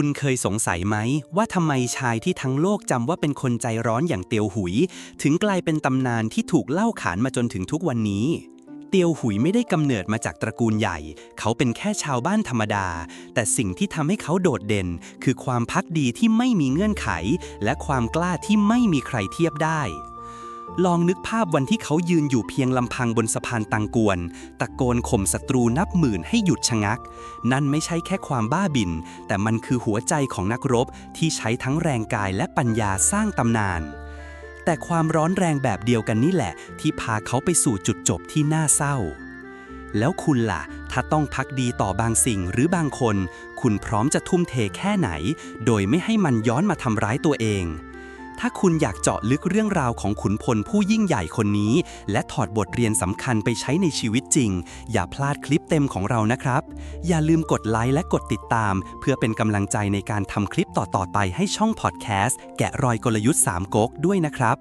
คุณเคยสงสัยไหม ว่าทำไมชายที่ทั้งโลกจำว่าเป็นคนใจร้อนอย่างเตียวหุย ถึงกลายเป็นตำนานที่ถูกเล่าขานมาจนถึงทุกวันนี้ เตียวหุยไม่ได้กำเนิดมาจากตระกูลใหญ่ เขาเป็นแค่ชาวบ้านธรรมดา แต่สิ่งที่ทำให้เขาโดดเด่น คือความพักดีที่ไม่มีเงื่อนไข และความกล้าที่ไม่มีใครเทียบได้ ลองนึกภาพวันที่เขายืนอยู่เพียงลำพังบนสะพานตังกวน ตะโกนข่มศัตรูนับหมื่นให้หยุดชะงัก นั่นไม่ใช่แค่ความบ้าบิน แต่มันคือหัวใจของนักรบที่ใช้ทั้งแรงกายและปัญญาสร้างตำนาน แต่ความร้อนแรงแบบเดียวกันนี่แหละ ที่พาเขาไปสู่จุดจบที่น่าเศร้า แล้วคุณล่ะ ถ้าต้องพักดีต่อบางสิ่งหรือบางคน คุณพร้อมจะทุ่มเทแค่ไหน โดยไม่ให้มันย้อนมาทำร้ายตัวเอง ถ้าคุณอยากเจาะลึกเรื่องราวของขุนพลผู้ยิ่งใหญ่คนนี้ และถอดบทเรียนสำคัญไปใช้ในชีวิตจริง อย่าพลาดคลิปเต็มของเรานะครับ อย่าลืมกดไลค์และกดติดตาม เพื่อเป็นกำลังใจในการทำคลิปต่อๆไปให้ช่องพอดแคสต์แกะรอยกลยุทธ์3ก๊กด้วยนะครับ